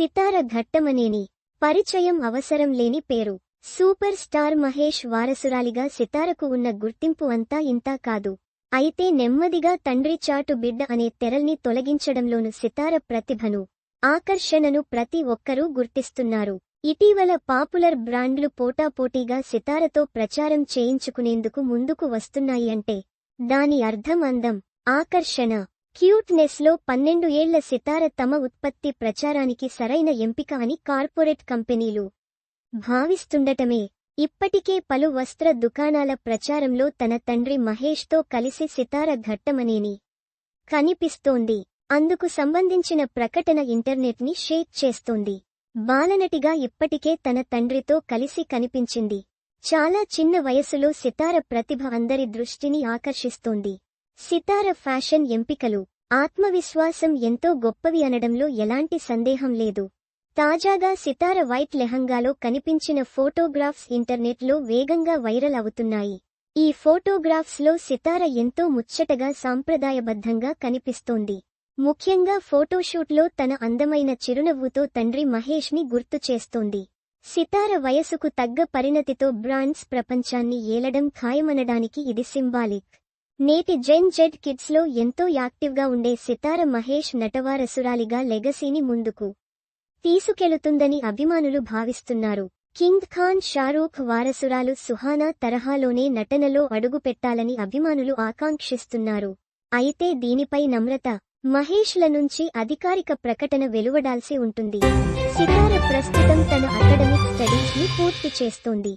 సితార ఘట్టమనేని. పరిచయం అవసరం లేని పేరు. సూపర్ స్టార్ మహేష్ వారసురాలిగా సితారకు ఉన్న గుర్తింపు అంతా ఇంతా కాదు. అయితే నెమ్మదిగా తండ్రి చాటు బిడ్డ అనే తెరల్ని తొలగించడంలోను సితార ప్రతిభను ఆకర్షణను ప్రతి ఒక్కరూ గుర్తిస్తున్నారు. ఇటీవల పాపులర్ బ్రాండ్లు పోటాపోటీగా సితారతో ప్రచారం చేయించుకునేందుకు ముందుకు వస్తున్నాయి అంటే దాని అర్థం అందం ఆకర్షణ. క్యూట్నెస్లో పన్నెండు ఏళ్ళ సితార తమ ఉత్పత్తి ప్రచారానికి సరైన ఎంపిక అని కార్పొరేట్ కంపెనీలు భావిస్తుండటమే. ఇప్పటికే పలు వస్త్ర దుకాణాల ప్రచారంలో తన తండ్రి మహేష్తో కలిసి సితార ఘట్టమనేని కనిపిస్తోంది. అందుకు సంబంధించిన ప్రకటన ఇంటర్నెట్ని షేక్ చేస్తోంది. బాలనటిగా ఇప్పటికే తన తండ్రితో కలిసి కనిపించింది. చాలా చిన్న వయసులో సితార ప్రతిభ అందరి దృష్టిని ఆకర్షిస్తోంది. సితార ఫ్యాషన్ ఎంపికలు. ఆత్మవిశ్వాసం ఎంతో గొప్పవి అనడంలో ఎలాంటి సందేహం లేదు. తాజాగా సితార వైట్ లెహంగాలో కనిపించిన ఫోటోగ్రాఫ్స్ ఇంటర్నెట్లో వేగంగా వైరల్ అవుతున్నాయి. ఈ ఫోటోగ్రాఫ్స్లో సితార ఎంతో ముచ్చటగా సాంప్రదాయబద్ధంగా కనిపిస్తోంది. ముఖ్యంగా ఫోటోషూట్లో తన అందమైన చిరునవ్వుతో తండ్రి మహేష్ని గుర్తు చేస్తోంది. సితార వయసుకు తగ్గ పరిణతితో బ్రాండ్స్ ప్రపంచాన్ని ఏలడం ఖాయమనడానికి ఇది సింబాలిక్. నేటి జెన్ జెడ్ కిడ్స్లో ఎంతో యాక్టివ్గా ఉండే సితార మహేష్ నటవారసురాలిగా లెగసీని ముందుకు తీసుకెళుతుందని అభిమానులు భావిస్తున్నారు. కింగ్ ఖాన్ షారూఖ్ వారసురాలు సుహానా తరహాలోనే నటనలో అడుగుపెట్టాలని అభిమానులు ఆకాంక్షిస్తున్నారు. అయితే దీనిపై నమ్రత మహేష్ల నుంచి అధికారిక ప్రకటన వెలువడాల్సి ఉంటుంది. సితార ప్రస్తుతం తన అకాడమిక్ స్టడీస్ని పూర్తి చేస్తోంది.